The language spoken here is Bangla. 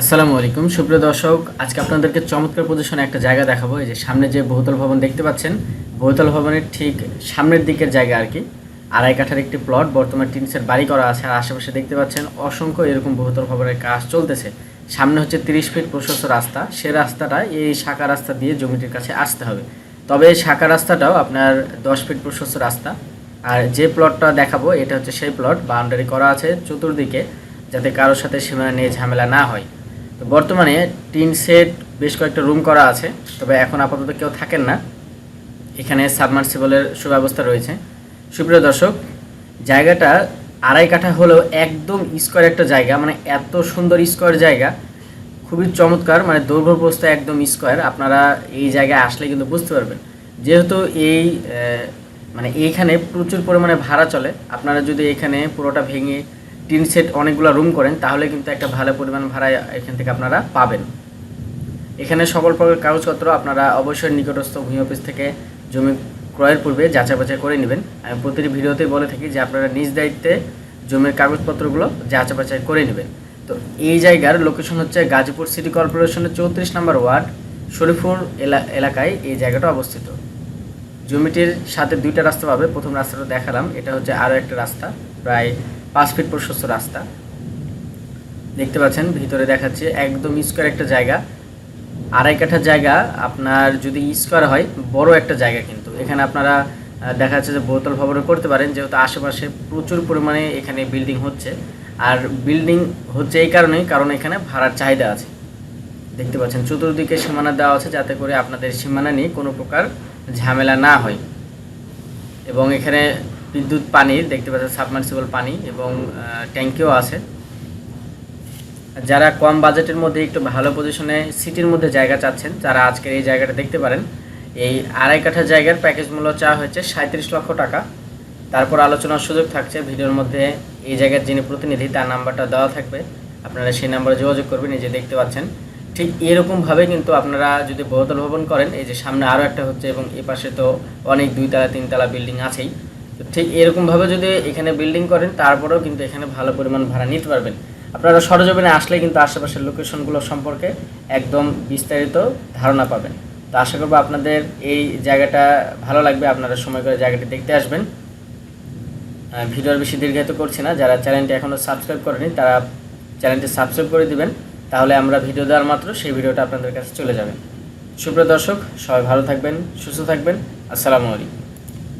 আসসালামু আলাইকুম। সুপ্রিয় দর্শক, আজকে আপনাদেরকে চমৎকার পজিশনে একটা জায়গা দেখাবো। এই যে সামনে যে বহুতল ভবন দেখতে পাচ্ছেন, বহুতল ভবনের ঠিক সামনের দিকের জায়গা আর কি। আড়াই কাঠার একটি প্লট বর্তমানে টিনসের বাড়ি করা আছে। আর আশেপাশে দেখতে পাচ্ছেন অসংখ্য এরকম বহুতল ভবনের কাজ চলতেছে। সামনে হচ্ছে তিরিশ ফিট প্রশস্ত রাস্তা। সে রাস্তাটা এই শাখা রাস্তা দিয়ে জমিটির কাছে আসতে হবে। তবে এই শাখা রাস্তাটাও আপনার দশ ফিট প্রশস্ত রাস্তা। আর যে প্লটটা দেখাবো, এটা হচ্ছে সেই প্লট বাউন্ডারি করা আছে চতুর্দিকে, যাতে কারোর সাথে সীমানা নিয়ে ঝামেলা না হয়। তো বর্তমানে টিন সেট বেশ কয়েকটা রুম করা আছে, তবে এখন আপাতত কেউ থাকেন না। এখানে সাবমার্সিবলের সুব্যবস্থা রয়েছে। সুপ্রিয় দর্শক, জায়গাটা আড়াই কাঠা হলেও একদম স্কোয়ার একটা জায়গা মানে এত সুন্দর স্কোয়ার জায়গা। খুবই চমৎকার মানে দৈর্ঘ্য প্রস্থ একদম স্কোয়ার। আপনারা এই জায়গায় আসলে কিন্তু বুঝতে পারবেন। যেহেতু এই মানে এইখানে প্রচুর পরিমাণে ভাড়া চলে, আপনারা যদি এখানে পুরোটা ভেঙে টিন সেট অনেকগুলো রুম করেন, তাহলে কিন্তু একটা ভালো পরিমাণ ভাড়া এখান থেকে আপনারা পাবেন। এখানে সকল প্রকার কাগজপত্র আপনারা অবশ্যই নিকটস্থ ভূমি অফিস থেকে জমি ক্রয়ের পূর্বে যাচাই বাছাই করে নেবেন। আমি প্রতিটি ভিডিওতেই বলে থাকি যে আপনারা নিজ দায়িত্বে জমির কাগজপত্রগুলো যাচাই বাছাই করে নেবেন। তো এই জায়গার লোকেশন হচ্ছে গাজীপুর সিটি কর্পোরেশনের চৌত্রিশ নম্বর ওয়ার্ড শরীফুর এলা এলাকায় এই জায়গাটা অবস্থিত। জমিটির সাথে দুইটা রাস্তা পাবে, প্রথম রাস্তাটা দেখালাম, এটা হচ্ছে আরও একটা রাস্তা, প্রায় পাঁচ ফিট প্রশস্ত রাস্তা। দেখতে পাচ্ছেন, ভিতরে দেখাচ্ছে একদম স্কোয়ার একটা জায়গা। আড়াই কাঠা জায়গা, আপনার যদি স্কোয়ার হয়, বড় একটা জায়গা কিন্তু। এখানে আপনারা দেখা যাচ্ছে যে বোতল ভবন করতে পারেন, যেহেতু আশেপাশে প্রচুর পরিমাণে এখানে বিল্ডিং হচ্ছে। আর বিল্ডিং হচ্ছে এই কারণেই, কারণ এখানে ভাড়ার চাহিদা আছে। দেখতে পাচ্ছেন, চতুর্দিকে সীমানা দেওয়া আছে যাতে করে আপনাদের সীমানা নিয়ে কোনো প্রকার ঝামেলা না হয়। এবং এখানে বিদ্যুৎ পানি, দেখতে পাচ্ছেন সাবমার্সিবল পানি এবং ট্যাঙ্কিও আছে। যারা কম বাজেটের মধ্যে একটু ভালো পজিশনে সিটির মধ্যে জায়গা চাচ্ছেন, যারা আজকের এই জায়গাটা দেখতে পারেন, এই আড়াই কাঠা জায়গার প্যাকেজ মূল্য চাওয়া হয়েছে সাঁত্রিশ লক্ষ টাকা। তারপর আলোচনার সুযোগ থাকছে, ভিডিওর মধ্যে এই জায়গার যিনি প্রতিনিধি, তার নাম্বারটা দেওয়া থাকবে। আপনারা সেই নাম্বারে যোগাযোগ করবেন, এই যে দেখতে পাচ্ছেন। ঠিক এরকমভাবে কিন্তু আপনারা যদি বহুতল ভবন করেন, এই যে সামনে আরও একটা হচ্ছে এবং এ পাশে তো অনেক দুইতলা, তিনতলা বিল্ডিং আছেই। তো ঠিক এরকমভাবে যদি এখানে বিল্ডিং করেন, তারপরেও কিন্তু এখানে ভালো পরিমাণ ভাড়া নিতে পারবেন। আপনারা সরজমিনে আসলে কিন্তু আশেপাশের লোকেশনগুলো সম্পর্কে একদম বিস্তারিত ধারণা পাবেন। তো আশা করব আপনাদের এই জায়গাটা ভালো লাগবে, আপনারা সময় করে জায়গাটি দেখতে আসবেন। ভিডিওর বেশি দীর্ঘায়িত করছি না, যারা চ্যানেলটি এখনও সাবস্ক্রাইব করেনি, তারা চ্যানেলটি সাবস্ক্রাইব করে দিবেন, তাহলে আমরা ভিডিও দেওয়ার মাত্র সেই ভিডিওটা আপনাদের কাছে চলে যাবে। সুপ্রিয় দর্শক, সবাই ভালো থাকবেন, সুস্থ থাকবেন, আসসালামু আলাইকুম।